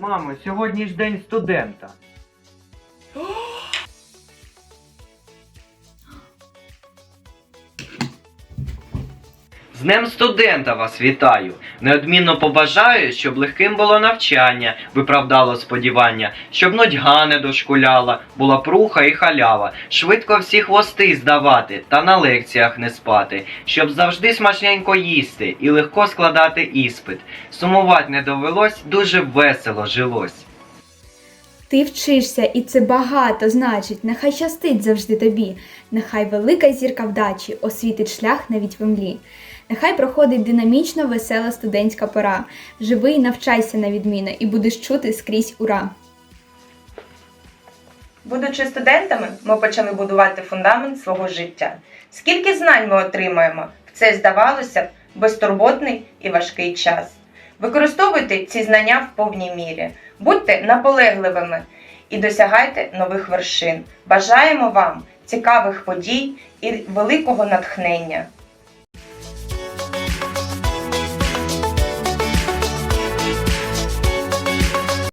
Мамо, сьогодні ж день студента. З Днем студента вас вітаю! Неодмінно побажаю, щоб легким було навчання, виправдало сподівання, щоб нудьга не дошкуляла, була пруха і халява, швидко всі хвости здавати та на лекціях не спати, щоб завжди смачненько їсти і легко складати іспит. Сумувати не довелось, дуже весело жилось. Ти вчишся, і це багато значить. Нехай щастить завжди тобі. Нехай велика зірка вдачі освітить шлях навіть в імлі. Нехай проходить динамічно весела студентська пора. Живи і навчайся на відміну, і будеш чути скрізь ура. Будучи студентами, ми почали будувати фундамент свого життя. Скільки знань ми отримаємо в цей, здавалося безтурботний і важкий час. Використовуйте ці знання в повній мірі, будьте наполегливими і досягайте нових вершин. Бажаємо вам цікавих подій і великого натхнення.